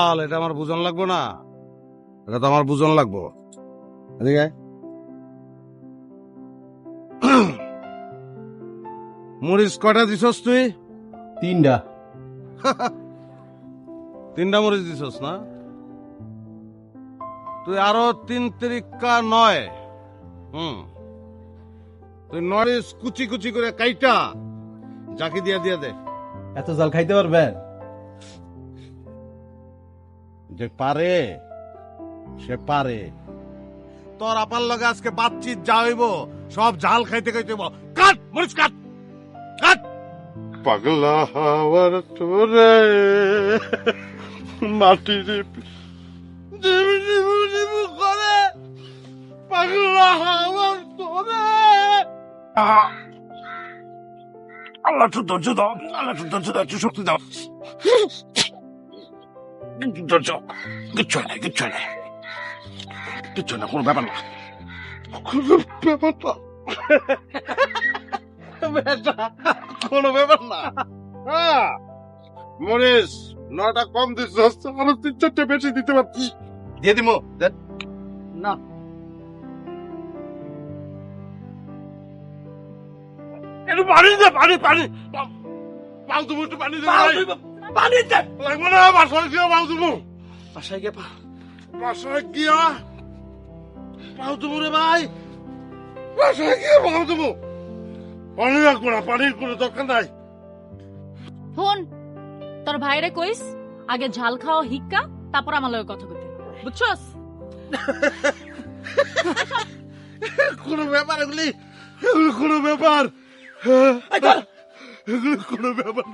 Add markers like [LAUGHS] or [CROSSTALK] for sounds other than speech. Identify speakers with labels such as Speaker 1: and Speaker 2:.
Speaker 1: আল, এটা আমার বুঝন লাগবো না। এটা তো আমার বুঝন লাগবো। এদিকে মরিচ কটা দিছস তুই?
Speaker 2: তিনটা। [LAUGHS]
Speaker 1: তিনটা মরিচ দিছস না? তুই আরও তিন তিরিকা নয়। হুম। তুই নরিচ কুচি কুচি করে কাইটা। জাকি দিয়া দিয়া দে।
Speaker 2: এত জাল খাইতে পারবেন?
Speaker 1: যে পারে, সে পারে। তোর আপার লগে আজকে বাতচিত যা হইব, সব ঝাল খাইতে খাইতে। কাট, মরিচ কাট কাট। পাগলা হাওয়ার তোরে মাটি জিবি জিবু জিবু করে, পাগলা হাওয়ার তোরে আল্লাহ তো ধৈর্য দাও, আল্লাহ ধৈর্য দাও, একটু শক্তি দাও। কিচ্ছু হয় না কিচ্ছু হয় না কিচ্ছু না কোনো ব্যাপার না কোনো ব্যাপার না কোনো ব্যাপার না হ্যাঁ মরিস নটা কম দিস আরও তিন চারটে বেশি দিতে পারছিস দিয়ে দিব না পানি দে পানি পানি পানি দে পানি দে লাগবে না বাসায় গিয়ে পাও তুমি?
Speaker 2: বাসায় গিয়ে
Speaker 1: বাসায় গিয়া পাও তুমি রে ভাই। বাসায় গিয়ে পাও তুমি? পানি রাখব না পানির কোনো দরকার নাই।
Speaker 3: ফোন তোর ভাইরে কইস আগে ঝাল খাও হিক্কা তারপর আমার লগে কথা কইতে বুঝছস?
Speaker 1: কোনো ব্যাপার এগুলি এগুলো কোনো ব্যাপার এগুলো কোনো ব্যাপার।